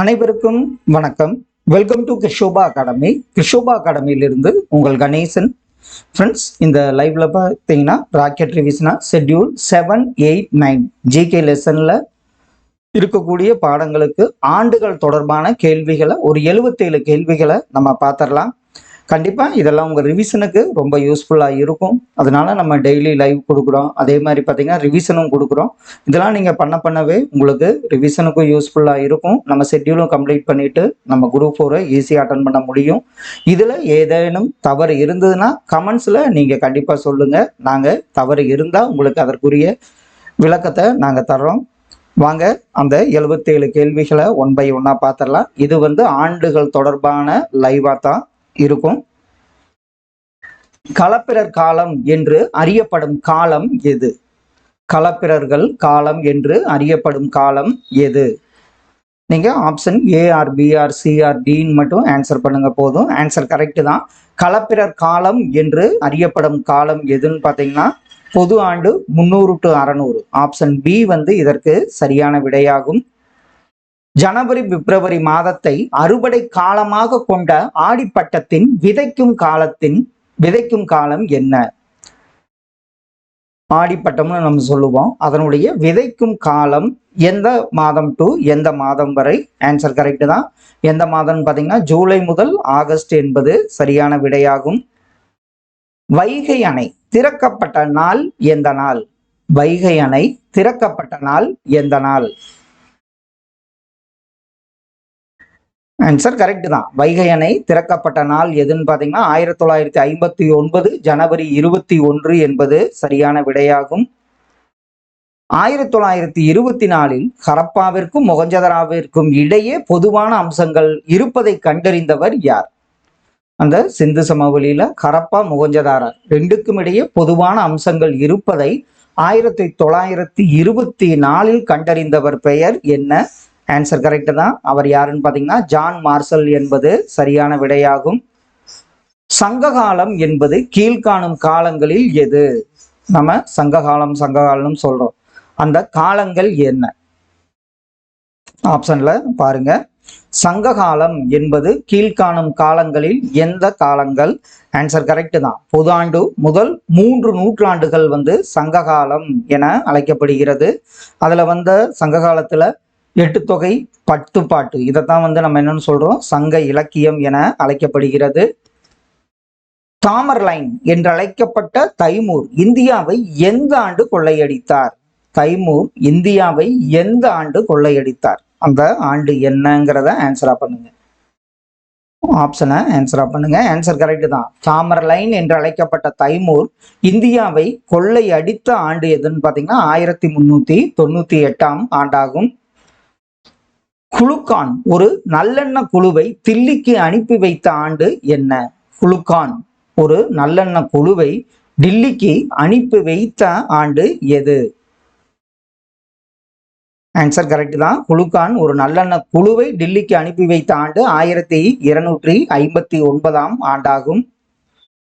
அனைவருக்கும் வணக்கம். Welcome to Krishoba academy Krishoba அகாடமியிலிருந்து உங்கள் கணேசன். ஃப்ரெண்ட்ஸ் இந்த லைவ்ல பார்த்தீங்கன்னா rocket ரிவிஷனா schedule seven eight nine GK லெசனில் இருக்கக்கூடிய பாடங்களுக்கு ஆண்டுகள் தொடர்பான கேள்விகளை ஒரு எழுபத்தேழு கேள்விகளை நம்ம பார்த்துடலாம். கண்டிப்பாக இதெல்லாம் உங்கள் ரிவிஷனுக்கு ரொம்ப யூஸ்ஃபுல்லாக இருக்கும். அதனால நம்ம டெய்லி லைவ் கொடுக்குறோம். அதே மாதிரி பார்த்தீங்கன்னா ரிவிஷனும் கொடுக்குறோம். இதெல்லாம் நீங்கள் பண்ண பண்ணவே உங்களுக்கு ரிவிஷனுக்கும் யூஸ்ஃபுல்லாக இருக்கும். நம்ம ஷெட்யூலும் கம்ப்ளீட் பண்ணிவிட்டு நம்ம குரூப் ஃபோரை ஈஸியாக அட்டன் பண்ண முடியும். இதில் ஏதேனும் தவறு இருந்ததுன்னா கமெண்ட்ஸில் நீங்கள் கண்டிப்பாக சொல்லுங்கள் நாங்கள் தவறு இருந்தால் உங்களுக்கு அதற்குரிய விளக்கத்தை நாங்கள் தர்றோம். வாங்க அந்த எழுபத்தேழு கேள்விகளை ஒன் பை ஒன்னாக பார்த்துடலாம் இது வந்து ஆண்டுகள் தொடர்பான லைவாக தான் இருக்கும். களப்பிரர் காலம் என்று அறியப்படும் காலம் எது? களப்பிரர்கள் காலம் என்று அறியப்படும் காலம் எது? நீங்க ஆப்ஷன் ஏஆர் பிஆர் சிஆர் டின்னு மட்டும் ஆன்சர் பண்ணுங்க போதும். ஆன்சர் கரெக்டு தான். களப்பிரர் காலம் என்று அறியப்படும் காலம் எதுன்னு பார்த்தீங்கன்னா பொது ஆண்டு முந்நூறு டு அறநூறு. ஆப்ஷன் பி வந்து இதற்கு சரியான விடையாகும். ஜனவரி பிப்ரவரி மாதத்தை அறுவடை காலமாக கொண்ட ஆடிப்பட்டத்தின் விதைக்கும் காலத்தின் விதைக்கும் காலம் என்ன? ஆடிப்பட்டம்னு நம்ம சொல்லுவோம். அதனுடைய விதைக்கும் காலம் எந்த மாதம் டு எந்த மாதம் வரை? ஆன்சர் கரெக்ட் தான். எந்த மாதம்னு பார்த்தீங்கன்னா ஜூலை முதல் ஆகஸ்ட் என்பது சரியான விடையாகும். வைகை அணை திறக்கப்பட்ட நாள் எந்த நாள்? வைகை அணை திறக்கப்பட்ட நாள் எந்த நாள்? ஆன்சர் கரெக்ட் தான். வைகை அணை திறக்கப்பட்ட நாள் எதுன்னு பார்த்தீங்கன்னா ஆயிரத்தி தொள்ளாயிரத்தி ஐம்பத்தி ஒன்பது ஜனவரி இருபத்தி ஒன்று என்பது சரியான விடையாகும். ஆயிரத்தி தொள்ளாயிரத்தி இருபத்தி நாலில் ஹரப்பாவிற்கும் மொகஞ்சதராவிற்கும் இடையே பொதுவான அம்சங்கள் இருப்பதை கண்டறிந்தவர் யார்? அந்த சிந்து சமவெளியில ஹரப்பா முகஞ்சதாரா ரெண்டுக்கும் இடையே பொதுவான அம்சங்கள் இருப்பதை ஆயிரத்தி தொள்ளாயிரத்தி இருபத்தி நாலில் கண்டறிந்தவர் பெயர் என்ன? ஆன்சர் கரெக்டு தான். அவர் யாருன்னு பார்த்தீங்கன்னா ஜான் மார்சல் என்பது சரியான விடையாகும். சங்ககாலம் என்பது கீழ்காணும் காலங்களில் எது? நம்ம சங்ககாலம் சங்ககாலம்னு சொல்றோம். அந்த காலங்கள் என்ன? ஆப்ஷன்ல பாருங்க. சங்ககாலம் என்பது கீழ்காணும் காலங்களில் எந்த காலங்கள்? ஆன்சர் கரெக்ட் தான். புதாண்டு முதல் மூன்று நூற்றாண்டுகள் வந்து சங்ககாலம் என அழைக்கப்படுகிறது. அதுல வந்த சங்ககாலத்துல எட்டு தொகை பத்து பாட்டு இதைத்தான் வந்து நம்ம என்னன்னு சொல்றோம்? சங்க இலக்கியம் என அழைக்கப்படுகிறது. தாமர்லைன் என்று அழைக்கப்பட்ட தைமூர் இந்தியாவை எந்த ஆண்டு கொள்ளையடித்தார்? தைமூர் இந்தியாவை எந்த ஆண்டு கொள்ளையடித்தார்? அந்த ஆண்டு என்னங்கிறத ஆன்சரா பண்ணுங்க. ஆப்ஷனை ஆன்சரா பண்ணுங்க. ஆன்சர் கரெக்ட் தான். தாமர் லைன் என்று அழைக்கப்பட்ட தைமூர் இந்தியாவை கொள்ளையடித்த ஆண்டு எதுன்னு பார்த்தீங்கன்னா ஆயிரத்தி முன்னூத்தி தொண்ணூத்தி எட்டாம் ஆண்டாகும். குலுக்கான் ஒரு நல்லெண்ண குழுவை தில்லிக்கு அனுப்பி வைத்த ஆண்டு என்ன? குலுக்கான் ஒரு நல்லெண்ண குழுவை டில்லிக்கு அனுப்பி வைத்த ஆண்டு எது? ஆன்சர் கரெக்ட் தான். குலுக்கான் ஒரு நல்லெண்ண குழுவை டில்லிக்கு அனுப்பி வைத்த ஆண்டு ஆயிரத்தி இருநூற்றி ஐம்பத்தி ஒன்பதாம் ஆண்டாகும்.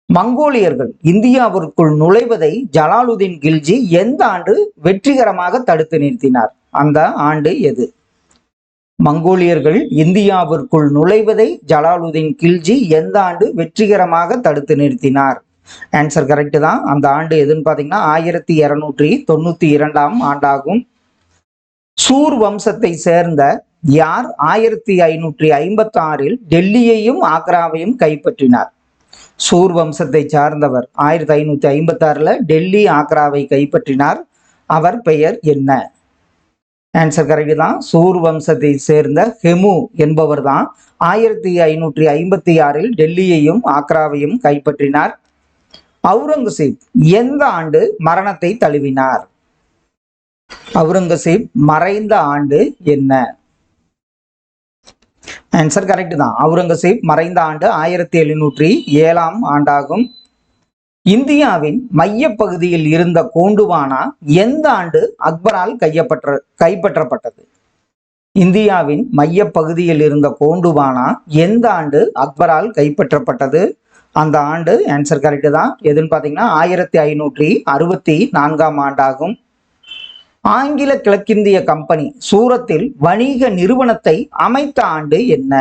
மங்கோலியர்கள் இந்தியாவிற்குள் நுழைவதை ஜலாலுதீன் கில்ஜி எந்த ஆண்டு வெற்றிகரமாக தடுத்து நிறுத்தினார்? அந்த ஆண்டு எது? மங்கோலியர்கள் இந்தியாவிற்குள் நுழைவதை ஜலாலுதீன் கில்ஜி எந்த ஆண்டு வெற்றிகரமாக தடுத்து நிறுத்தினார்? ஆன்சர் கரெக்டு தான். அந்த ஆண்டு எதுன்னு பார்த்தீங்கன்னா ஆயிரத்தி இருநூற்றி தொண்ணூத்தி இரண்டாம் ஆண்டாகும். சூர் வம்சத்தை சேர்ந்த யார்? ஆயிரத்தி ஐநூற்றி ஐம்பத்தி ஆறில் டெல்லியையும் ஆக்ராவையும் கைப்பற்றினார். சூர் வம்சத்தை சார்ந்தவர் ஆயிரத்தி ஐநூற்றி ஐம்பத்தாறில் டெல்லி ஆக்ராவை கைப்பற்றினார். அவர் பெயர் என்ன? ஆன்சர் கரெக்ட் தான். சூர் வம்சத்தை சேர்ந்த ஹெமு என்பவர் தான். ஆயிரத்தி ஐநூற்றி ஐம்பத்தி ஆறில் டெல்லியையும் ஆக்ராவையும் கைப்பற்றினார். அவுரங்கசீப் எந்த ஆண்டு மரணத்தை தழுவினார்? அவுரங்கசீப் மறைந்த ஆண்டு என்ன? ஆன்சர் கரெக்ட் தான். அவுரங்கசீப் மறைந்த ஆண்டு ஆயிரத்தி எழுநூற்றி ஏழாம் ஆண்டாகும். இந்தியாவின் மையப்பகுதியில் இருந்த கோண்டுவானா எந்த ஆண்டு அக்பரால் கையப்பற்ற கைப்பற்றப்பட்டது? இந்தியாவின் மையப்பகுதியில் இருந்த கோண்டுவானா எந்த ஆண்டு அக்பரால் கைப்பற்றப்பட்டது? அந்த ஆண்டு ஆன்சர் கரெக்டு தான். எதுன்னு பார்த்தீங்கன்னா ஆயிரத்தி ஐநூற்றி அறுபத்தி நான்காம் ஆண்டாகும். ஆங்கில கிழக்கிந்திய கம்பெனி சூரத்தில் வணிக நிறுவனத்தை அமைத்த ஆண்டு என்ன?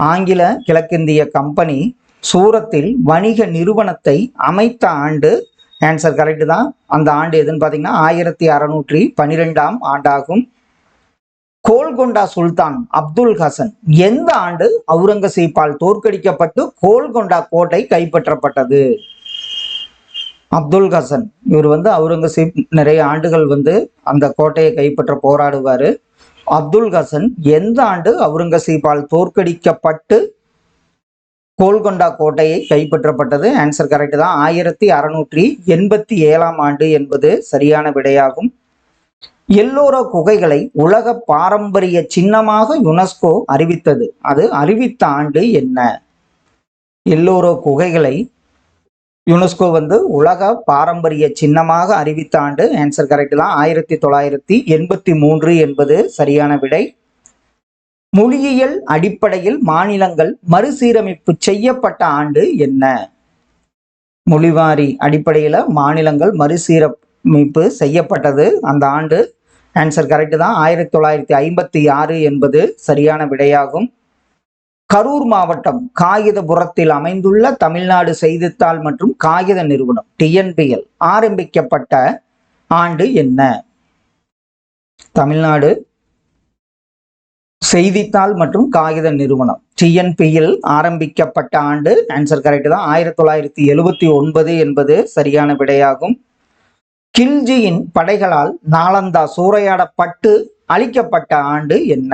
ஆங்கில கிழக்கிந்திய கம்பெனி சூரத்தில் வணிக நிறுவனத்தை அமைத்த ஆண்டு ஆன்சர் கரெக்ட் தான். அந்த ஆண்டு எதுன்னு பார்த்தீங்கன்னா ஆயிரத்தி அறுநூற்றி பன்னிரெண்டாம் ஆண்டாகும். கோல்கொண்டா சுல்தான் அப்துல் ஹசன் எந்த ஆண்டு? அவுரங்கசீப்பால் தோற்கடிக்கப்பட்டு கோல்கொண்டா கோட்டை கைப்பற்றப்பட்டது. அப்துல் ஹசன் இவர் வந்து அவுரங்கசீப் நிறைய ஆண்டுகள் வந்து அந்த கோட்டையை கைப்பற்ற போராடுவார். அப்துல் ஹசன் எந்த ஆண்டு? அவுரங்கசீப்பால் தோற்கடிக்கப்பட்டு கோல்கொண்டா கோட்டையை கைப்பற்றப்பட்டது. ஆன்சர் கரெக்ட் தான். ஆயிரத்தி அறுநூற்றி எண்பத்தி ஏழாம் ஆண்டு என்பது சரியான விடையாகும். எல்லோரோ குகைகளை உலக பாரம்பரிய சின்னமாக யுனெஸ்கோ அறிவித்தது. அது அறிவித்த ஆண்டு என்ன? எல்லோரோ குகைகளை யுனெஸ்கோ வந்து உலக பாரம்பரிய சின்னமாக அறிவித்த ஆண்டு. ஆன்சர் கரெக்ட் தான். ஆயிரத்தி தொள்ளாயிரத்தி எண்பத்தி மூன்று என்பது சரியான விடை. மொழியியல் அடிப்படையில் மாநிலங்கள் மறுசீரமைப்பு செய்யப்பட்ட ஆண்டு என்ன? மொழிவாரி அடிப்படையில் மாநிலங்கள் மறுசீரமைப்பு செய்யப்பட்டது. அந்த ஆண்டு ஆன்சர் கரெக்டு தான். ஆயிரத்தி தொள்ளாயிரத்தி ஐம்பத்தி ஆறு என்பது சரியான விடையாகும். கரூர் மாவட்டம் காகிதபுரத்தில் அமைந்துள்ள தமிழ்நாடு செய்தித்தாள் மற்றும் காகித நிறுவனம் டிஎன்பிஎல் ஆரம்பிக்கப்பட்ட ஆண்டு என்ன? தமிழ்நாடு செய்தித்தாள் மற்றும் காகித நிறுவனம். டிஎன்பியில் ஆரம்பிக்கப்பட்ட ஆண்டு ஆன்சர் கரெக்ட் தான் ஆயிரத்தி தொள்ளாயிரத்தி எழுபத்தி ஒன்பது என்பது சரியான விடையாகும். கில்ஜியின் படைகளால் நாலந்தா சூறையாடப்பட்டு அழிக்கப்பட்ட ஆண்டு என்ன?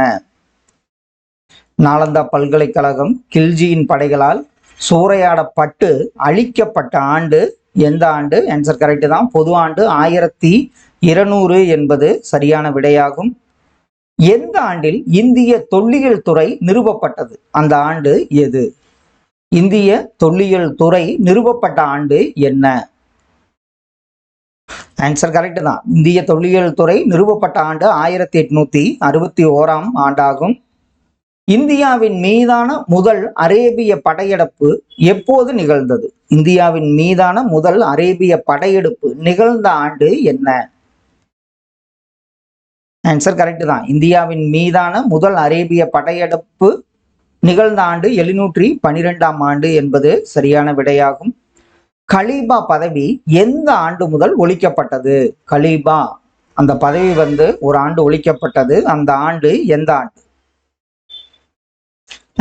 நாலந்தா பல்கலைக்கழகம் கில்ஜியின் படைகளால் சூறையாடப்பட்டு அழிக்கப்பட்ட ஆண்டு எந்த ஆண்டு? ஆன்சர் கரெக்ட் தான் பொது ஆண்டு ஆயிரத்தி இருநூறு என்பது சரியான விடையாகும். எந்த ஆண்டில் இந்திய தொல்லியல் துறை நிறுவப்பட்டது? அந்த ஆண்டு எது? இந்திய தொல்லியல் துறை நிறுவப்பட்ட ஆண்டு என்ன? ஆன்சர் கரெக்ட் தான். இந்திய தொல்லியல் துறை நிறுவப்பட்ட ஆண்டு ஆயிரத்தி எட்நூத்தி அறுபத்தி ஓராம் ஆண்டாகும். இந்தியாவின் மீதான முதல் அரேபிய படையெடுப்பு எப்போது நிகழ்ந்தது? இந்தியாவின் மீதான முதல் அரேபிய படையெடுப்பு நிகழ்ந்த ஆண்டு என்ன? ஆன்சர் கரெக்டு தான். இந்தியாவின் மீதான முதல் அரேபிய படையெடுப்பு நிகழ்ந்த ஆண்டு எழுநூற்றி பனிரெண்டாம் ஆண்டு என்பது சரியான விடையாகும். கலீபா பதவி எந்த ஆண்டு முதல் ஒழிக்கப்பட்டது? கலீபா அந்த பதவி வந்து ஒரு ஆண்டு ஒழிக்கப்பட்டது அந்த ஆண்டு எந்த ஆண்டு?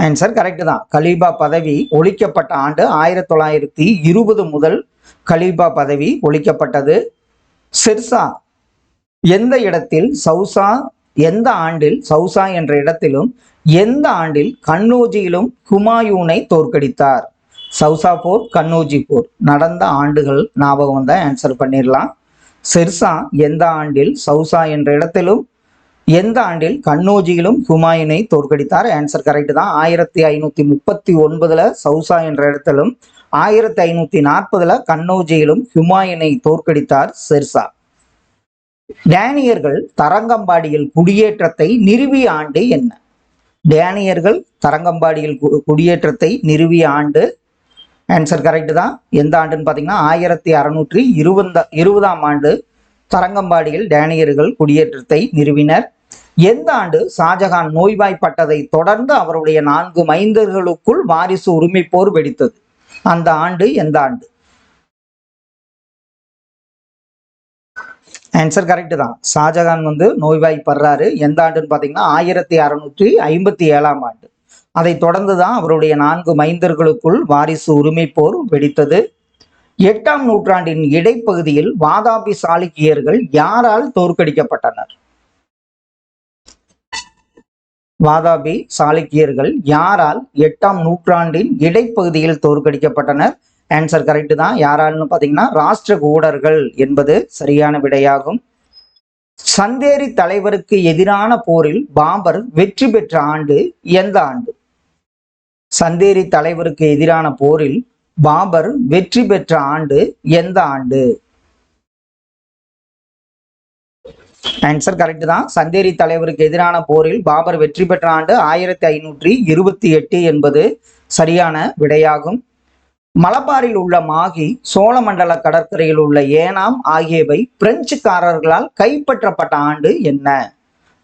ஆன்சர் கரெக்ட் தான். கலீபா பதவி ஒழிக்கப்பட்ட ஆண்டு ஆயிரத்தி தொள்ளாயிரத்தி இருபது முதல் கலீபா பதவி ஒழிக்கப்பட்டது. சிர்சா எந்த இடத்தில் சௌசா எந்த ஆண்டில் சௌசா என்ற இடத்திலும் எந்த ஆண்டில் கண்ணோஜியிலும் ஹுமாயூனை தோற்கடித்தார். சௌசா போர் கண்ணோஜி போர். நடந்த ஆண்டுகள் ஞாபகம் தான் ஆன்சர் பண்ணிடலாம் சிர்சா எந்த ஆண்டில் சௌசா என்ற இடத்திலும் எந்த ஆண்டில் கண்ணோஜியிலும் ஹுமாயூனை தோற்கடித்தார்? ஆன்சர் கரெக்ட் தான். ஆயிரத்தி ஐநூத்தி முப்பத்தி ஒன்பதுல சௌசா என்ற இடத்திலும் ஆயிரத்தி ஐநூத்தி நாற்பதுல கண்ணோஜியிலும் ஹுமாயூனை தோற்கடித்தார் சிர்சா. டேனியர்கள் தரங்கம்பாடியில் குடியேற்றத்தை நிறுவிய ஆண்டு என்ன? டேனியர்கள் தரங்கம்பாடியில் குடியேற்றத்தை நிறுவிய ஆண்டு ஆன்சர் கரெக்ட் தான். எந்த ஆண்டுன்னு பார்த்தீங்கன்னா ஆயிரத்தி அறுநூற்றி இருபந்த இருபதாம் ஆண்டு தரங்கம்பாடியில் டேனியர்கள் குடியேற்றத்தை நிறுவினர். எந்த ஆண்டு ஷாஜகான் நோய்வாய்ப்பட்டதை தொடர்ந்து அவருடைய நான்கு மைந்தர்களுக்குள் வாரிசு உரிமை போர் வெடித்தது. அந்த ஆண்டு எந்த ஆண்டு? ஆன்சர் கரெக்ட் தான். ஷாஜகான் வந்து நோய்வாய்ப்படுறாரு. எந்த ஆண்டுன்னு பார்த்தீங்கன்னா ஆயிரத்தி அறுநூற்றி ஐம்பத்தி ஏழாம் ஆண்டு. அதை தொடர்ந்து தான் அவருடைய நான்கு மைந்தர்களுக்குள் வாரிசு உரிமை போர் வெடித்தது. எட்டாம் நூற்றாண்டின் இடைப்பகுதியில் வாதாபி சாளுக்கியர்கள் யாரால் தோற்கடிக்கப்பட்டனர்? வாதாபி சாளுக்கியர்கள் யாரால் எட்டாம் நூற்றாண்டின் இடைப்பகுதியில் தோற்கடிக்கப்பட்டனர்? ஆன்சர் கரெக்ட் தான். யாரால்னு பார்த்தீங்கன்னா ராஷ்டிரகூடர்கள் என்பது சரியான விடையாகும். சந்தேரி தலைவருக்கு எதிரான போரில் பாபர் வெற்றி பெற்ற ஆண்டு எந்த ஆண்டு? சந்தேரி தலைவருக்கு எதிரான போரில் பாபர் வெற்றி பெற்ற ஆண்டு எந்த ஆண்டு? ஆன்சர் கரெக்ட் தான். சந்தேரி தலைவருக்கு எதிரான போரில் பாபர் வெற்றி பெற்ற ஆண்டு ஆயிரத்தி ஐநூற்றி இருபத்தி எட்டு என்பது சரியான விடையாகும். மலபாரில் உள்ள மாகி சோழமண்டல கடற்கரையில் உள்ள ஏனாம் ஆகியவை பிரெஞ்சுக்காரர்களால் கைப்பற்றப்பட்ட ஆண்டு என்ன?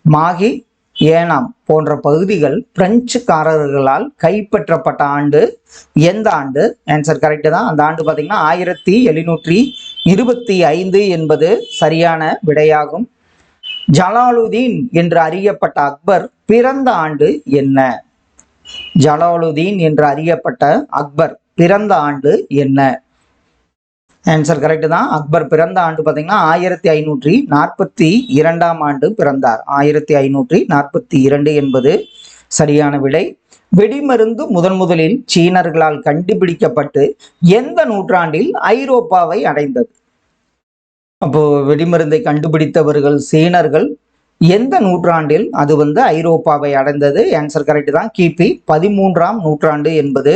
மாகி ஏனாம் போன்ற பகுதிகள் பிரெஞ்சுக்காரர்களால் கைப்பற்றப்பட்ட ஆண்டு எந்த ஆண்டு? ஆன்சர் கரெக்டு தான். அந்த ஆண்டு பார்த்தீங்கன்னா ஆயிரத்தி எழுநூற்றி இருபத்தி ஐந்து என்பது சரியான விடையாகும். ஜலாலுதீன் என்று அறியப்பட்ட அக்பர் பிறந்த ஆண்டு என்ன? ஜலாலுதீன் என்று அறியப்பட்ட அக்பர் பிறந்த ஆண்டு என்ன? ஆன்சர் கரெக்டு தான். அக்பர் பிறந்த ஆண்டு பார்த்தீங்கன்னா ஆயிரத்தி ஐநூற்றி நாற்பத்தி இரண்டாம் ஆண்டு பிறந்தார். ஆயிரத்தி ஐநூற்றி நாற்பத்தி இரண்டு என்பது சரியான விடை. வெடிமருந்து முதன் முதலில் சீனர்களால் கண்டுபிடிக்கப்பட்டு எந்த நூற்றாண்டில் ஐரோப்பாவை அடைந்தது? அப்போ வெடிமருந்தை கண்டுபிடித்தவர்கள் சீனர்கள் எந்த நூற்றாண்டில் அது வந்து ஐரோப்பாவை அடைந்தது? ஆன்சர் கரெக்ட் தான். கிபி பதிமூன்றாம் நூற்றாண்டு என்பது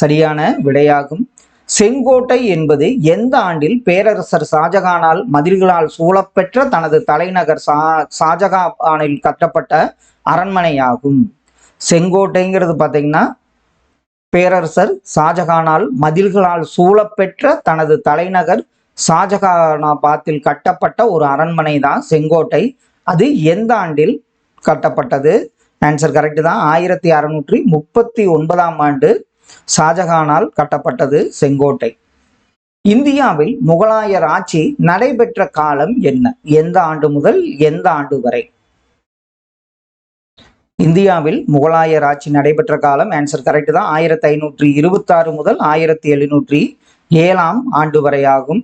சரியான விடையாகும். செங்கோட்டை என்பது எந்த ஆண்டில் பேரரசர் ஷாஜகானால் மதில்களால் சூழப்பெற்ற தனது தலைநகர் ஷா ஷாஜகானில் கட்டப்பட்ட அரண்மனையாகும். செங்கோட்டைங்கிறது பார்த்தீங்கன்னா பேரரசர் ஷாஜகானால் மதில்களால் சூழப்பெற்ற தனது தலைநகர் ஷாஜகானாபாத்தில் கட்டப்பட்ட ஒரு அரண்மனை தான் செங்கோட்டை. அது எந்த ஆண்டில் கட்டப்பட்டது? ஆன்சர் கரெக்டு தான். ஆயிரத்தி அறுநூற்றி முப்பத்தி ஒன்பதாம் ஆண்டு ஷாஜகானால் கட்டப்பட்டது செங்கோட்டை. இந்தியாவில் முகலாயர் ஆட்சி நடைபெற்ற காலம் என்ன? எந்த ஆண்டு முதல் எந்த ஆண்டு வரை? இந்தியாவில் முகலாயர் ஆட்சி நடைபெற்ற காலம் ஆன்சர் கரெக்ட் தான். ஆயிரத்தி ஐநூற்றி இருபத்தாறு முதல் ஆயிரத்தி எழுநூற்றி ஏழாம் ஆண்டு வரை ஆகும்.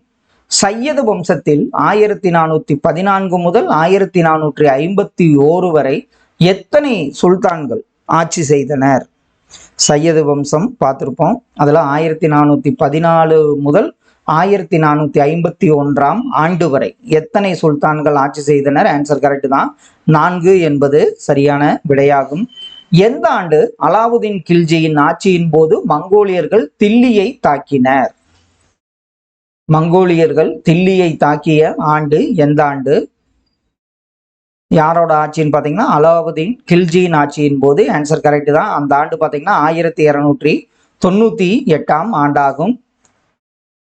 சையது வம்சத்தில் ஆயிரத்தி நானூத்தி பதினான்கு முதல் ஆயிரத்தி நானூற்றி ஐம்பத்தி ஓரு வரை எத்தனை சுல்தான்கள் ஆட்சி செய்தனர்? சையது வம்சம் பார்த்துருப்போம். அதில் ஆயிரத்தி நானூற்றி பதினாலு முதல் ஆயிரத்தி நானூற்றி ஐம்பத்தி ஒன்றாம் ஆண்டு வரை எத்தனை சுல்தான்கள் ஆட்சி செய்தனர்? ஆன்சர் கரெக்ட் தான். நான்கு என்பது சரியான விடையாகும். எந்த ஆண்டு அலாவுதீன் கில்ஜியின் ஆட்சியின் போது மங்கோலியர்கள் தில்லியை தாக்கினர்? மங்கோலியர்கள் தில்லியை தாக்கிய ஆண்டு எந்த ஆண்டு? யாரோட ஆட்சின்னு பார்த்தீங்கன்னா அலாவுதீன் கில்ஜியின் ஆட்சியின் போது ஆன்சர் கரெக்டு தான். அந்த ஆண்டு பார்த்தீங்கன்னா ஆயிரத்தி இரநூற்றி தொண்ணூற்றி எட்டாம் ஆண்டாகும்.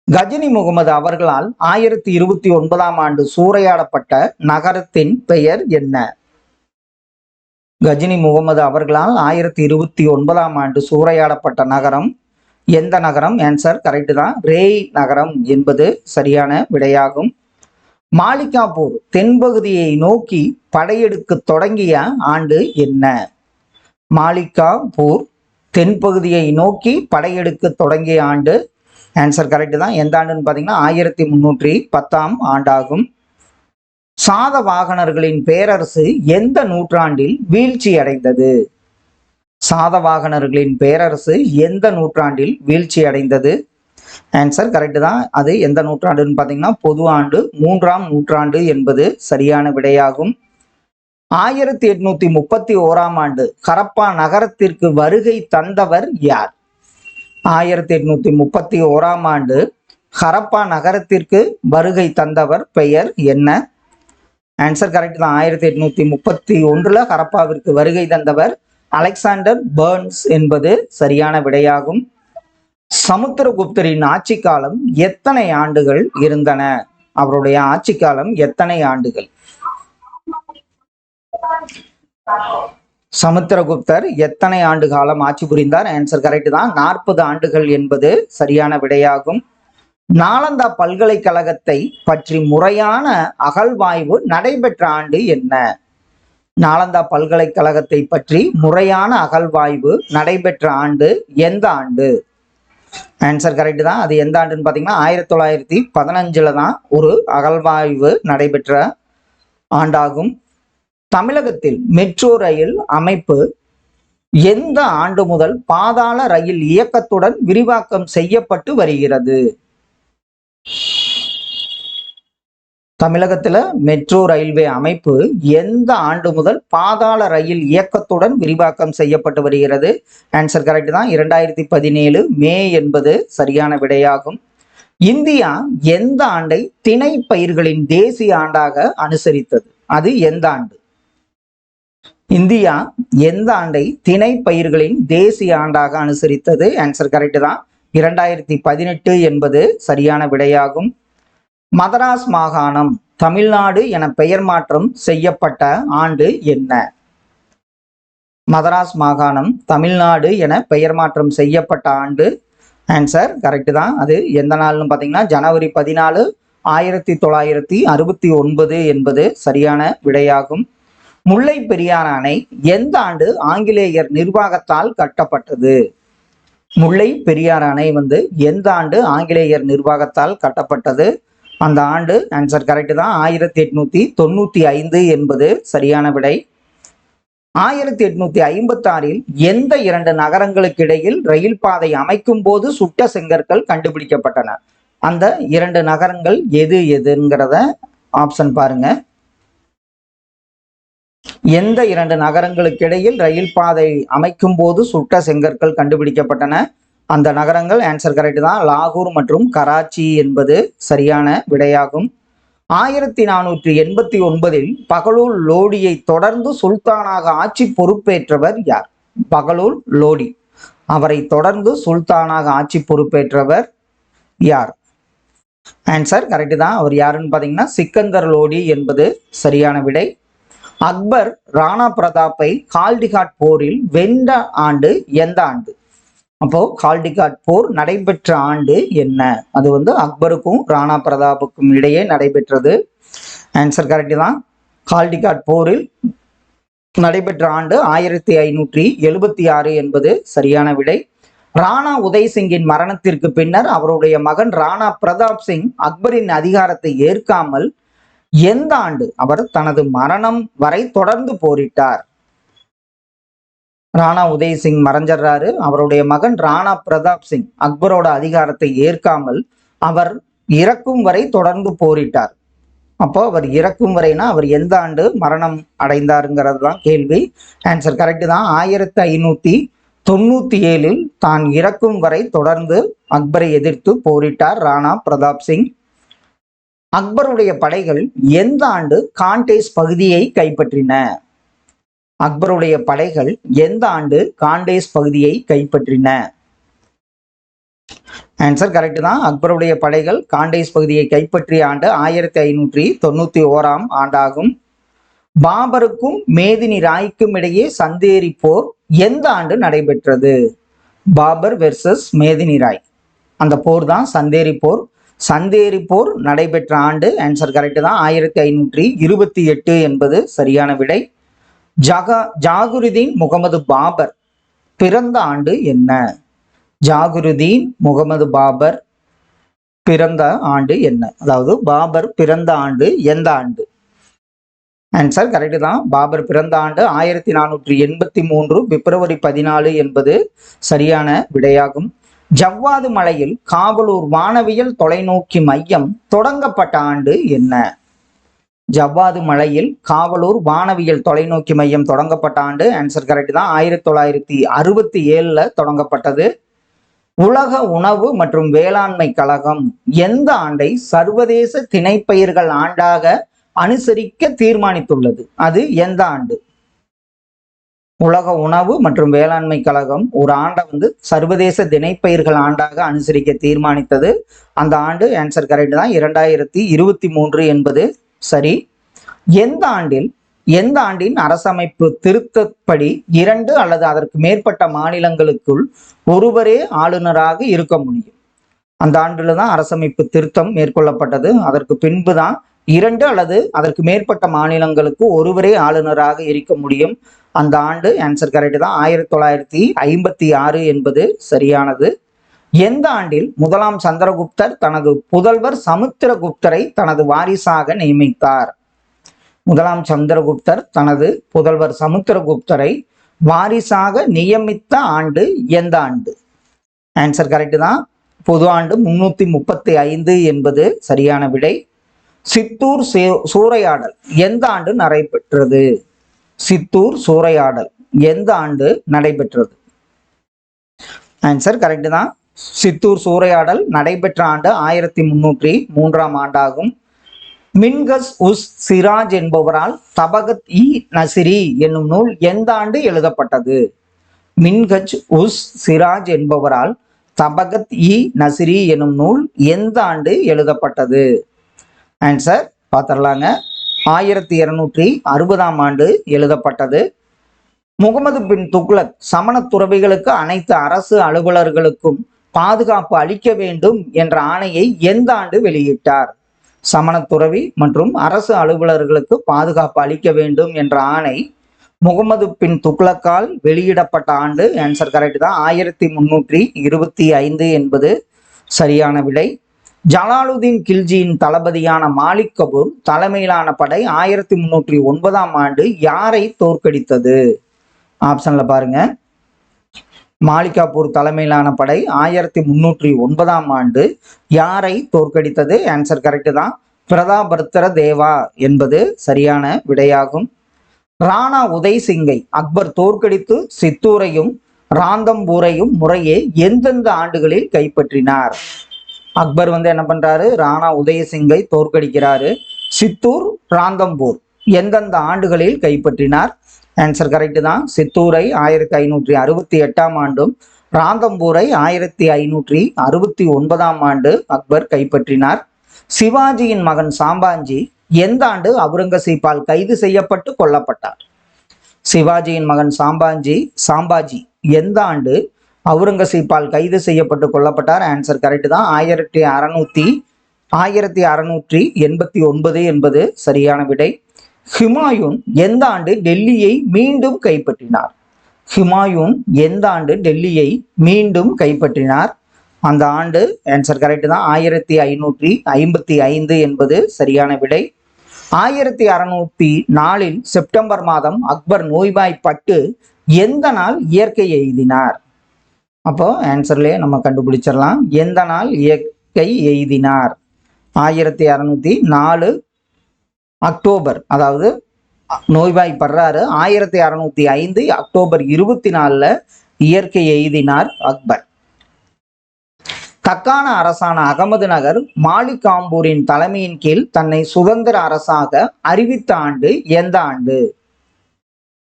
கஜினி முகமது அவர்களால் ஆயிரத்தி இருபத்தி ஒன்பதாம் ஆண்டு சூறையாடப்பட்ட நகரத்தின் பெயர் என்ன? கஜினி முகமது அவர்களால் ஆயிரத்தி இருபத்தி ஒன்பதாம் ஆண்டு சூறையாடப்பட்ட நகரம் எந்த நகரம்? ஆன்சர் கரெக்டு தான். ரேய் நகரம் என்பது சரியான விடையாகும். மாலிகாப்பூர் தென்பகுதியை நோக்கி படையெடுக்க தொடங்கிய ஆண்டு என்ன? மாலிகாப்பூர் தென்பகுதியை நோக்கி படையெடுக்க தொடங்கிய ஆண்டு ஆன்சர் கரெக்டு தான். எந்த ஆண்டுன்னு பார்த்தீங்கன்னா ஆயிரத்தி முன்னூற்றி பத்தாம் ஆண்டாகும். சாத வாகனர்களின் பேரரசு எந்த நூற்றாண்டில் வீழ்ச்சி அடைந்தது சாதவாகனர்களின் பேரரசு எந்த நூற்றாண்டில் வீழ்ச்சி அடைந்தது ஆன்சர் கரெக்டு தான். அது எந்த நூற்றாண்டுன்னு பார்த்தீங்கன்னா பொது ஆண்டு மூன்றாம் நூற்றாண்டு என்பது சரியான விடையாகும். ஆயிரத்தி எட்நூத்தி முப்பத்தி ஓராம் ஆண்டு ஹரப்பா நகரத்திற்கு வருகை தந்தவர் யார்? ஆயிரத்தி எட்நூத்தி முப்பத்தி ஓராம் ஆண்டு ஹரப்பா நகரத்திற்கு வருகை தந்தவர் பெயர் என்ன? ஆன்சர் கரெக்ட் தான். ஆயிரத்தி எட்நூத்தி முப்பத்தி ஒன்றுல ஹரப்பாவிற்கு வருகை தந்தவர் அலெக்சாண்டர் பேர்ன்ஸ் என்பது சரியான விடையாகும். சமுத்திரகுப்தரின் ஆட்சி காலம் எத்தனை ஆண்டுகள் இருந்தன? அவருடைய ஆட்சி காலம் எத்தனை ஆண்டுகள்? சமுத்திரகுப்தர் எத்தனை ஆண்டு காலம் ஆட்சி புரிந்தார்? ஆன்சர் கரெக்ட் தான். நாற்பது ஆண்டுகள் என்பது சரியான விடையாகும். நாலந்தா பல்கலைக்கழகத்தை பற்றி முறையான அகழ்வாய்வு நடைபெற்ற ஆண்டு என்ன? நாலந்தா பல்கலைக்கழகத்தை பற்றி முறையான அகழ்வாய்வு நடைபெற்ற ஆண்டு எந்த ஆண்டு? ஆன்சர் கரெக்டு தான். அது எந்த ஆண்டுன்னு பார்த்தீங்கன்னா ஆயிரத்தி தொள்ளாயிரத்தி பதினஞ்சில் தான் ஒரு அகழ்வாய்வு நடைபெற்ற ஆண்டாகும். தமிழகத்தில் மெட்ரோ ரயில் அமைப்பு எந்த ஆண்டு முதல் பாதாள ரயில் இயக்கத்துடன் விரிவாக்கம் செய்யப்பட்டு வருகிறது? தமிழகத்தில் மெட்ரோ ரயில்வே அமைப்பு எந்த ஆண்டு முதல் பாதாள ரயில் இயக்கத்துடன் விரிவாக்கம் செய்யப்பட்டு வருகிறது? ஆன்சர் கரெக்ட் தான். இரண்டாயிரத்தி பதினேழு மே என்பது சரியான விடையாகும். இந்தியா எந்த ஆண்டை திணை பயிர்களின் தேசிய ஆண்டாக அனுசரித்தது? அது எந்த ஆண்டு? இந்தியா எந்த ஆண்டை திணை பயிர்களின் தேசிய ஆண்டாக அனுசரித்தது? ஆன்சர் கரெக்ட் தான். இரண்டாயிரத்தி பதினெட்டு என்பது சரியான விடையாகும். மதராஸ் மாகாணம் தமிழ்நாடு என பெயர் மாற்றம் செய்யப்பட்ட ஆண்டு என்ன? மதராஸ் மாகாணம் தமிழ்நாடு என பெயர் மாற்றம் செய்யப்பட்ட ஆண்டு ஆன்சர் கரெக்டு தான். அது எந்த நாள்னு பார்த்தீங்கன்னா ஜனவரி பதினாலு ஆயிரத்தி தொள்ளாயிரத்தி அறுபத்தி ஒன்பது என்பது சரியான விடையாகும். முல்லை பெரியார் அணை எந்த ஆண்டு ஆங்கிலேயர் நிர்வாகத்தால் கட்டப்பட்டது? முல்லை பெரியார் அணை வந்து எந்த ஆண்டு ஆங்கிலேயர் நிர்வாகத்தால் கட்டப்பட்டது? அந்த ஆண்டு ஆன்சர் கரெக்டு தான். ஆயிரத்தி எட்நூத்தி தொண்ணூத்தி ஐந்து என்பது சரியான விடை. ஆயிரத்தி எட்நூத்தி ஐம்பத்தாறில் எந்த இரண்டு நகரங்களுக்கு இடையில் ரயில் பாதை அமைக்கும் போது சுட்ட செங்கற்கள் கண்டுபிடிக்கப்பட்டன? அந்த இரண்டு நகரங்கள் எது எதுங்கிறத ஆப்ஷன் பாருங்க. எந்த இரண்டு நகரங்களுக்கு இடையில் ரயில் பாதை அமைக்கும் போது சுட்ட செங்கற்கள் கண்டுபிடிக்கப்பட்டன? அந்த நகரங்கள் ஆன்சர் கரெக்ட் தான். லாகூர் மற்றும் கராச்சி என்பது சரியான விடையாகும். ஆயிரத்தி நானூற்றி எண்பத்தி ஒன்பதில் பகலூர் லோடியை தொடர்ந்து சுல்தானாக ஆட்சி பொறுப்பேற்றவர் யார்? பகலூர் லோடி. அவரை தொடர்ந்து சுல்தானாக ஆட்சி பொறுப்பேற்றவர் யார்? ஆன்சர் கரெக்டு தான். அவர் யாருன்னு பார்த்தீங்கன்னா சிக்கந்தர் லோடி என்பது சரியான விடை. அக்பர் ராணா பிரதாப்பை கால்டிகாட் போரில் வென்ற ஆண்டு எந்த ஆண்டு? அப்போ கால்டிகாட் போர் நடைபெற்ற ஆண்டு என்ன? அது வந்து அக்பருக்கும் ராணா பிரதாப்புக்கும் இடையே நடைபெற்றது. ஆன்சர் கரெக்டு தான். கால்டிகாட் போரில் நடைபெற்ற ஆண்டு ஆயிரத்தி ஐநூற்றி எழுபத்தி ஆறு என்பது சரியான விடை. ராணா உதய் சிங்கின் மரணத்திற்கு பின்னர் அவருடைய மகன் ராணா பிரதாப் சிங் அக்பரின் அதிகாரத்தை ஏற்காமல் எந்த ஆண்டு? அவர் தனது மரணம் வரை தொடர்ந்து போரிட்டார். ராணா உதய் சிங் மறைஞ்சிடுறாரு. அவருடைய மகன் ராணா பிரதாப் சிங் அக்பரோட அதிகாரத்தை ஏற்காமல் அவர் இறக்கும் வரை தொடர்ந்து போரிட்டார். அப்போ அவர் இறக்கும் வரைனா அவர் எந்த ஆண்டு மரணம் அடைந்தாருங்கிறது தான் கேள்வி. ஆன்சர் கரெக்டு தான். ஆயிரத்தி ஐநூத்தி தொண்ணூத்தி ஏழில் தான் இறக்கும் வரை தொடர்ந்து அக்பரை எதிர்த்து போரிட்டார் ராணா பிரதாப் சிங். அக்பருடைய படைகள் எந்த ஆண்டு காண்டேஸ் பகுதியை கைப்பற்றின? அக்பருடைய படைகள் எந்த ஆண்டு காண்டேஸ் பகுதியை கைப்பற்றின? ஆன்சர் கரெக்ட் தான். அக்பருடைய படைகள் காண்டேஸ் பகுதியை கைப்பற்றிய ஆண்டு ஆயிரத்தி ஐநூற்றி தொண்ணூத்தி ஓராம் ஆண்டாகும். பாபருக்கும் மேதினி ராய்க்கும் இடையே சந்தேரி போர் எந்த ஆண்டு நடைபெற்றது? பாபர் வெர்சஸ் மேதினி ராய். அந்த போர் தான் சந்தேரி போர் சந்தேரி போர் நடைபெற்ற ஆண்டு ஆன்சர் கரெக்ட் தான். ஆயிரத்தி ஐநூற்றி இருபத்தி எட்டு என்பது சரியான விடை. ஜகா ஜாகுருதீன் முகமது பாபர் பிறந்த ஆண்டு என்ன? ஜாகுருதீன் முகமது பாபர் பிறந்த ஆண்டு என்ன? அதாவது பாபர் பிறந்த ஆண்டு எந்த ஆண்டு? ஆன்சர் கரெக்டு தான். பாபர் பிறந்த ஆண்டு ஆயிரத்தி நானூற்றி எண்பத்தி மூன்று பிப்ரவரி பதினாலு என்பது சரியான விடையாகும். ஜவ்வாது மலையில் காவலூர் வானவியல் தொலைநோக்கி மையம் தொடங்கப்பட்ட ஆண்டு என்ன? ஜவ்வாது மலையில் காவலூர் வானவியல் தொலைநோக்கி மையம் தொடங்கப்பட்ட ஆண்டு ஆன்சர் கரெக்ட் தான். ஆயிரத்தி தொள்ளாயிரத்தி அறுபத்தி ஏழுல தொடங்கப்பட்டது. உலக உணவு மற்றும் வேளாண்மை கழகம் எந்த ஆண்டை சர்வதேச திணைப்பயிர்கள் ஆண்டாக அனுசரிக்க தீர்மானித்துள்ளது? அது எந்த ஆண்டு? உலக உணவு மற்றும் வேளாண்மை கழகம் ஒரு ஆண்டை வந்து சர்வதேச திணைப்பயிர்கள் ஆண்டாக அனுசரிக்க தீர்மானித்தது. அந்த ஆண்டு ஆன்சர் கரெக்ட் தான். இரண்டாயிரத்தி இருபத்தி மூன்று என்பது சரி. எந்த ஆண்டில் எந்த ஆண்டின் அரசமைப்பு திருத்தப்படி இரண்டு அல்லது அதற்கு மேற்பட்ட மாநிலங்களுக்குள் ஒருவரே ஆளுநராக இருக்க முடியும்? அந்த ஆண்டுல தான் அரசமைப்பு திருத்தம் மேற்கொள்ளப்பட்டது. அதற்கு பின்பு தான் இரண்டு அல்லது அதற்கு மேற்பட்ட மாநிலங்களுக்கு ஒருவரே ஆளுநராக இருக்க முடியும். அந்த ஆண்டு ஆன்சர் கரெக்ட் தான். ஆயிரத்தி தொள்ளாயிரத்தி ஐம்பத்தி ஆறு என்பது சரியானது. எந்த ஆண்டில் முதலாம் சந்திரகுப்தர் தனது புதல்வர் சமுத்திரகுப்தரை தனது வாரிசாக நியமித்தார்? முதலாம் சந்திரகுப்தர் தனது புதல்வர் சமுத்திரகுப்தரை வாரிசாக நியமித்த ஆண்டு எந்த ஆண்டு? ஆன்சர் கரெக்டு தான். பொது ஆண்டு முன்னூத்தி முப்பத்தி ஐந்து என்பது சரியான விடை. சித்தூர் சே- சூறையாடல் எந்த ஆண்டு நடைபெற்றது? சித்தூர் சூறையாடல் எந்த ஆண்டு நடைபெற்றது? ஆன்சர் கரெக்டு தான். சித்தூர் சூறையாடல் நடைபெற்ற ஆண்டு ஆயிரத்தி முன்னூற்றி மூன்றாம் ஆண்டாகும். மின்கஸ் உஸ் சிராஜ் என்பவரால் தபகத் இ நசிரி என்னும் நூல் எந்த ஆண்டு எழுதப்பட்டது? மின்கஜ் உஸ் சிராஜ் என்பவரால் தபகத் இ நசிரி எனும் நூல் எந்த ஆண்டு எழுதப்பட்டது? ஆன்சர் பார்த்துடலாங்க ஆயிரத்தி இருநூற்றி அறுபதாம் ஆண்டு எழுதப்பட்டது. முகமது பின் துக்ளக் சமண துறவிகளுக்கு அனைத்து அரசு அலுவலர்களுக்கும் பாதுகாப்பு அளிக்க வேண்டும் என்ற ஆணையை எந்த ஆண்டு வெளியிட்டார்? சமணத்துறவி மற்றும் அரசு அலுவலர்களுக்கு பாதுகாப்பு அளிக்க வேண்டும் என்ற ஆணை முகமது பின் துக்ளக்கால் வெளியிடப்பட்ட ஆண்டு. ஆன்சர் கரெக்ட் தான். ஆயிரத்தி முன்னூற்றி இருபத்தி ஐந்து என்பது சரியான விடை. ஜலாலுதீன் கில்ஜியின் தளபதியான மாலிக் கபூர் தலைமையிலான படை ஆயிரத்தி முன்னூற்றி ஒன்பதாம் ஆண்டு யாரை தோற்கடித்தது? ஆப்ஷன்ல பாருங்க. மாலிகாபூர் தலைமையிலான படை ஆயிரத்தி முன்னூற்றி ஒன்பதாம் ஆண்டு யாரை தோற்கடித்தது? ஆன்சர் கரெக்ட் தான். பிரதாபர்த்தர தேவா என்பது சரியான விடையாகும். ராணா உதய் சிங்கை அக்பர் தோற்கடித்து சித்தூரையும் ராந்தம்பூரையும் முறையே எந்தெந்த ஆண்டுகளில் கைப்பற்றினார்? அக்பர் வந்து என்ன பண்றாரு? ராணா உதயசிங்கை தோற்கடிக்கிறாரு. சித்தூர் ராந்தம்பூர் எந்தெந்த ஆண்டுகளில் கைப்பற்றினார்? ஆன்சர் கரெக்டு தான். சித்தூரை ஆயிரத்தி ஐநூற்றி அறுபத்தி எட்டாம் ஆண்டும் ராந்தம்பூரை ஆயிரத்தி ஐநூற்றி அறுபத்தி ஒன்பதாம் ஆண்டு அக்பர் கைப்பற்றினார். சிவாஜியின் மகன் சாம்பாஜி எந்த ஆண்டு அவுரங்கசீப்பால் கைது செய்யப்பட்டு கொல்லப்பட்டார்? சிவாஜியின் மகன் சாம்பாஜி சாம்பாஜி எந்த ஆண்டு அவுரங்கசீப்பால் கைது செய்யப்பட்டு கொல்லப்பட்டார்? ஆன்சர் கரெக்டு தான். ஆயிரத்தி அறநூற்றி ஆயிரத்தி அறநூற்றி எண்பத்தி ஒன்பது என்பது சரியான விடை. ஹிமாயூன் எந்த ஆண்டு டெல்லியை மீண்டும் கைப்பற்றினார்? ஹிமாயூன் எந்த ஆண்டு டெல்லியை மீண்டும் கைப்பற்றினார்? அந்த ஆண்டு ஆன்சர் கரெக்ட் தான். ஆயிரத்தி ஐநூற்றி ஐம்பத்தி ஐந்து என்பது சரியான விடை. ஆயிரத்தி அறுநூத்தி நாலில் செப்டம்பர் மாதம் அக்பர் நோய்வாய்ப்பட்டு எந்த நாள் இயற்கை எய்தினார்? அப்போ ஆன்சர்லயே நம்ம கண்டுபிடிச்சிடலாம். எந்த நாள் இயற்கை எய்தினார்? ஆயிரத்தி அறுநூத்தி நாலு அக்டோபர் அதாவது நோய்வாய்ப்படுறாரு. ஆயிரத்தி அறுநூத்தி ஐந்து அக்டோபர் இருபத்தி நாலுல இயற்கை எய்தினார் அக்பர். தக்கான அரசான அகமது நகர் மாலிக்காம்பூரின் தலைமையின் கீழ் தன்னை சுதந்திர அரசாக அறிவித்த ஆண்டு எந்த ஆண்டு?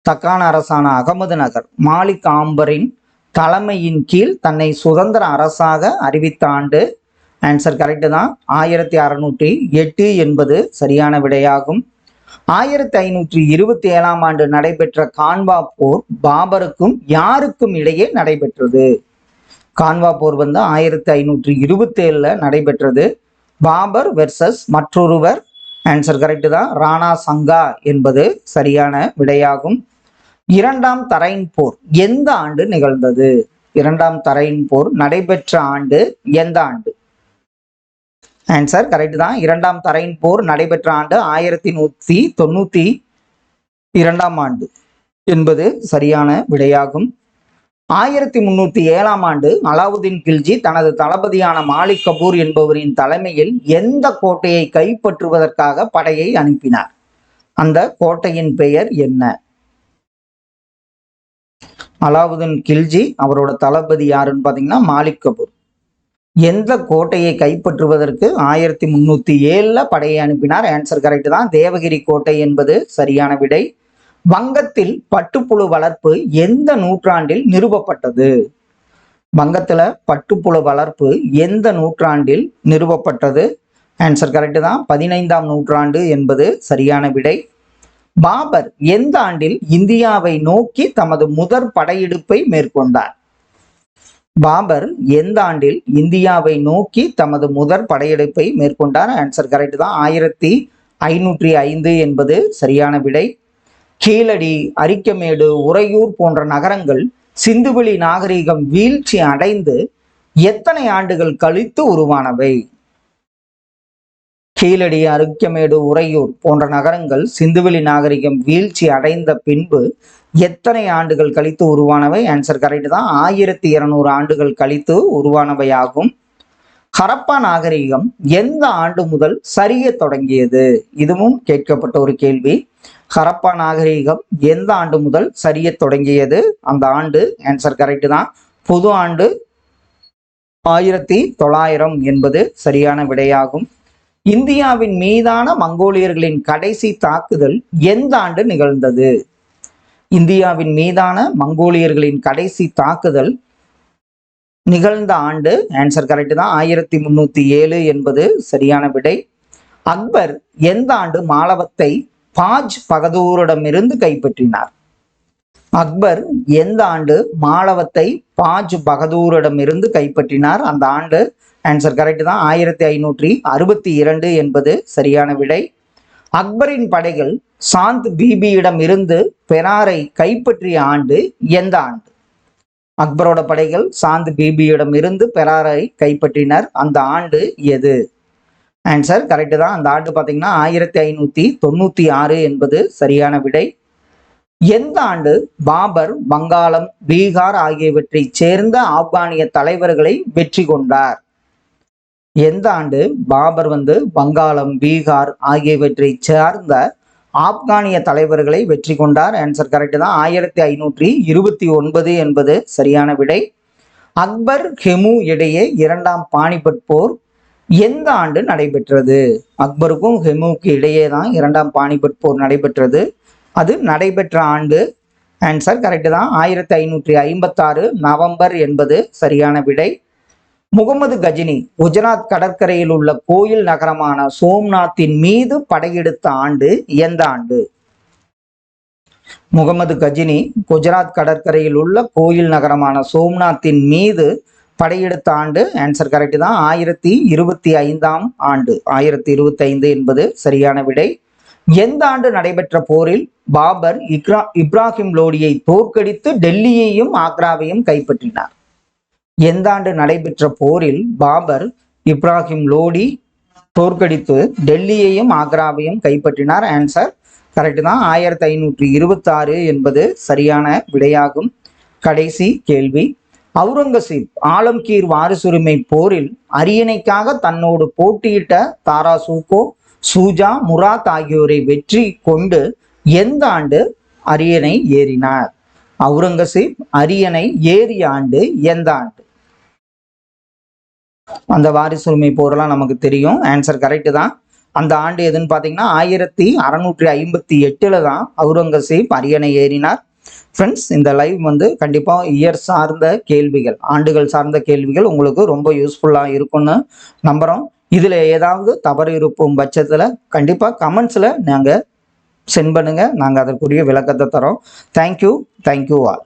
தக்கான அரசான அகமது நகர் மாலிக் ஆம்பரின் தலைமையின் கீழ் தன்னை சுதந்திர அரசாக அறிவித்த ஆண்டு ஆன்சர் கரெக்டு தான். ஆயிரத்தி அறுநூற்றி எட்டு என்பது சரியான விடையாகும். ஆயிரத்தி ஐநூற்றி இருபத்தி ஏழாம் ஆண்டு நடைபெற்ற கான்வா போர் பாபருக்கும் யாருக்கும் இடையே நடைபெற்றது? கான்வா போர் வந்து ஆயிரத்தி ஐநூற்றி இருபத்தி ஏழில் நடைபெற்றது. பாபர் வெர்சஸ் மற்றொருவர். ஆன்சர் கரெக்டு தான். ராணா சங்கா என்பது சரியான விடையாகும். இரண்டாம் தரையின் போர் எந்த ஆண்டு நிகழ்ந்தது? இரண்டாம் தரையின் போர் நடைபெற்ற ஆண்டு எந்த ஆண்டு? ஆன்சர் கரெக்ட் தான். இரண்டாம் தரையின் போர் நடைபெற்ற ஆண்டு ஆயிரத்தி நூற்றி தொண்ணூத்தி இரண்டாம் ஆண்டு என்பது சரியான விடையாகும். ஆயிரத்தி முன்னூத்தி ஏழாம் ஆண்டு அலாவுதீன் கில்ஜி தனது தளபதியான மாலிக் கபூர் என்பவரின் தலைமையில் எந்த கோட்டையை கைப்பற்றுவதற்காக படையை அனுப்பினார்? அந்த கோட்டையின் பெயர் என்ன? அலாவுதீன் கில்ஜி அவரோட தளபதி யாருன்னு பாத்தீங்கன்னா மாலிக் கபூர். எந்த கோட்டையை கைப்பற்றுவதற்கு ஆயிரத்தி முன்னூற்றி ஏழுல படையை அனுப்பினார்? ஆன்சர் கரெக்ட் தான். தேவகிரி கோட்டை என்பது சரியான விடை. வங்கத்தில் பட்டுப்புழு வளர்ப்பு எந்த நூற்றாண்டில் நிறுவப்பட்டது? வங்கத்துல பட்டுப்புழு வளர்ப்பு எந்த நூற்றாண்டில் நிறுவப்பட்டது? ஆன்சர் கரெக்ட் தான். பதினைந்தாம் நூற்றாண்டு என்பது சரியான விடை. பாபர் எந்த ஆண்டில் இந்தியாவை நோக்கி தமது முதற் படையெடுப்பை மேற்கொண்டார்? பாபர் எந்த ஆண்டில் இந்தியாவை நோக்கி தமது முதற் படையெடுப்பை மேற்கொண்டார்? ஆன்சர் கரெக்ட் தான். ஆயிரத்தி ஐநூற்றி ஐந்து என்பது சரியான விடை. கீழடி அரிக்கமேடு உறையூர் போன்ற நகரங்கள் சிந்துவெளி நாகரிகம் வீழ்ச்சி அடைந்து எத்தனை ஆண்டுகள் கழித்து உருவானவை? கீழடி அரிக்கமேடு உறையூர் போன்ற நகரங்கள் சிந்துவெளி நாகரிகம் வீழ்ச்சி அடைந்த பின்பு எத்தனை ஆண்டுகள் கழித்து உருவானவை? ஆன்சர் கரெக்ட் தான். ஆயிரத்தி இருநூறு ஆண்டுகள் கழித்து உருவானவை ஆகும் ஹரப்பா நாகரிகம் எந்த ஆண்டு முதல் சரிய தொடங்கியது? இதுவும் கேட்கப்பட்ட ஒரு கேள்வி. ஹரப்பா நாகரிகம் எந்த ஆண்டு முதல் சரிய தொடங்கியது? அந்த ஆண்டு ஆன்சர் கரெக்ட் தான். பொது ஆண்டு ஆயிரத்தி தொள்ளாயிரம் என்பது சரியான விடையாகும். இந்தியாவின் மீதான மங்கோலியர்களின் கடைசி தாக்குதல் எந்த ஆண்டு நிகழ்ந்தது? இந்தியாவின் மீதான மங்கோலியர்களின் கடைசி தாக்குதல் நிகழ்ந்த ஆண்டு ஆன்சர் கரெக்ட் தான் ஆயிரத்தி முன்னூத்தி ஏழு என்பது சரியான விடை. அக்பர் எந்த ஆண்டு மாலவத்தை பாஜ் பகதூரிடமிருந்து கைப்பற்றினார்? அக்பர் எந்த ஆண்டு மாலவத்தை பாஜ் பகதூரிடமிருந்து கைப்பற்றினார்? அந்த ஆண்டு ஆன்சர் கரெக்ட் தான் ஆயிரத்தி ஐநூற்றி அறுபத்தி இரண்டு என்பது சரியான விடை. அக்பரின் படைகள் சாந்த் பீபியிடம் இருந்து பெராரை கைப்பற்றிய ஆண்டு எந்த ஆண்டு? அக்பரோட படைகள் சாந்த் பீபியிடம் இருந்து பெராரை கைப்பற்றினர். அந்த ஆண்டு எது? ஆன்சர் கரெக்டு தான். அந்த ஆண்டு பார்த்தீங்கன்னா ஆயிரத்தி ஐநூத்தி தொண்ணூத்தி ஆறு என்பது சரியான விடை. எந்த ஆண்டு? பாபர் வங்காளம் பீகார் ஆகியவற்றை சேர்ந்த ஆப்கானிய தலைவர்களை வெற்றி கொண்டார். எந்த ஆண்டு பாபர் வந்து வங்காளம் பீகார் ஆகியவற்றை சார்ந்த ஆப்கானிய தலைவர்களை வெற்றி கொண்டார்? ஆன்சர் கரெக்ட் தான். ஆயிரத்தி ஐநூற்றி இருபத்தி ஒன்பது என்பது சரியான விடை. அக்பர் ஹெமு இடையே இரண்டாம் பானிபட் போர் எந்த ஆண்டு நடைபெற்றது? அக்பருக்கும் ஹெமுக்கு இடையே தான் இரண்டாம் பானிபட் போர் நடைபெற்றது. அது நடைபெற்ற ஆண்டு ஆன்சர் கரெக்டு தான். ஆயிரத்தி ஐநூற்றி ஐம்பத்தாறு நவம்பர் என்பது சரியான விடை. முகமது கஜினி குஜராத் கடற்கரையில் உள்ள கோயில் நகரமான சோம்நாத்தின் மீது படையெடுத்த ஆண்டு எந்த ஆண்டு? முகமது கஜினி குஜராத் கடற்கரையில் உள்ள கோயில் நகரமான சோம்நாத்தின் மீது படையெடுத்த ஆண்டு ஆன்சர் கரெக்ட் தான். ஆயிரத்தி இருபத்தி ஐந்தாம் ஆண்டு. ஆயிரத்தி இருபத்தி ஐந்து என்பது சரியான விடை. எந்த ஆண்டு நடைபெற்ற போரில் பாபர் இக்ரா இப்ராஹிம் லோடியை தோற்கடித்து டெல்லியையும் ஆக்ராவையும் கைப்பற்றினார்? எந்த ஆண்டு நடைபெற்ற போரில் பாபர் இப்ராஹிம் லோடி தோற்கடித்து டெல்லியையும் ஆக்ராவையும் கைப்பற்றினார். ஆன்சர் கரெக்ட் தான். ஆயிரத்தி ஐநூற்றி இருபத்தி ஆறு என்பது சரியான விடையாகும். கடைசி கேள்வி. அவுரங்கசீப் ஆலம்கீர் வாரிசுரிமை போரில் அரியணைக்காக தன்னோடு போட்டியிட்ட தாரா சூகோ சூஜா முராத் ஆகியோரை வெற்றி கொண்டு எந்த ஆண்டு அரியணை ஏறினார்? அவுரங்கசீப் அரியணை ஏறிய ஆண்டு எந்த ஆண்டு? அந்த வாரிசுரிமை போரெல்லாம் நமக்கு தெரியும். ஆன்சர் கரெக்டு தான். அந்த ஆண்டு எதுன்னு பார்த்தீங்கன்னா ஆயிரத்தி அறநூற்றி ஐம்பத்தி எட்டில் தான் அவுரங்கசீப் அரியணை ஏறினார். ஃப்ரெண்ட்ஸ் இந்த லைவ் வந்து கண்டிப்பாக இயர் சார்ந்த கேள்விகள் ஆண்டுகள் சார்ந்த கேள்விகள் உங்களுக்கு ரொம்ப யூஸ்ஃபுல்லாக இருக்கும்னு நம்புகிறோம் இதில் ஏதாவது தவறு இருக்கும் பட்சத்தில் கண்டிப்பாக கமெண்ட்ஸில் நாங்கள் சென்ட் பண்ணுங்கள் நாங்கள் அதற்குரிய விளக்கத்தை தரோம். Thank you thank you all